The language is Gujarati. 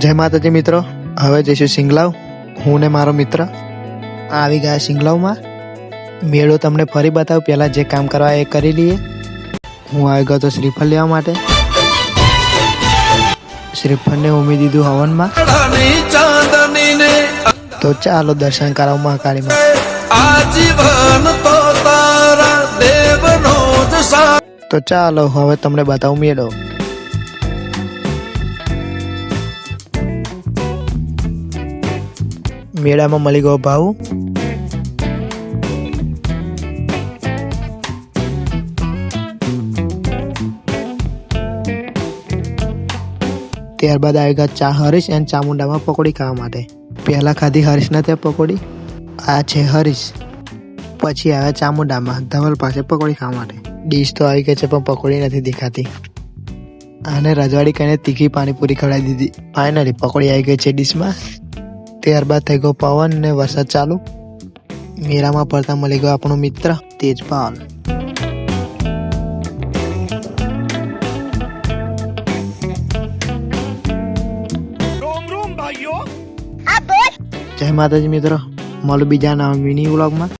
જય માતાજી મિત્રો. હવે જઈશું સિંગલાવ. હું ને મારો મિત્ર આવી ગયા સિંગલાવમાં. મેળો તમને ફરી બતાવું. પહેલાં જે કામ કરવા એ કરી લઈએ. હું આવી ગયો તો શ્રીફળ લેવા માટે. શ્રીફળને ઉમી દીધું હવનમાં. તો ચાલો દર્શન કરાવ મહાકાળીમાં. તો ચાલો હવે તમને બતાવું મેળો. મેળામાં મળી ગયો ભાવ. ત્યારબાદ આવી ગયા ચા હરીશ એન્ડ ચામુંડામાં પકોડી ખાવા માટે. પહેલાં ખાધી હરીશના ત્યાં પકોડી, આ છે હરીશ. પછી આવ્યા ચામુંડામાં ધવલ પાસે પકોડી ખાવા માટે. ડીશ તો આવી ગઈ છે, પણ પકોડી નથી દેખાતી. આને રજવાડી કહીને તીખી પાણીપુરી ખવડાવી દીધી. ફાઇનલી પકોડી આવી ગઈ છે ડીશમાં. ત્યારબાદ થઈ ગયો પવન ને વરસાદ ચાલુ. મેળામાં પડતા મળી ગયો આપણો મિત્ર તેજપાલ. જય માતાજી મિત્રો. મળું બીજા નવા મિની વ્લોગમાં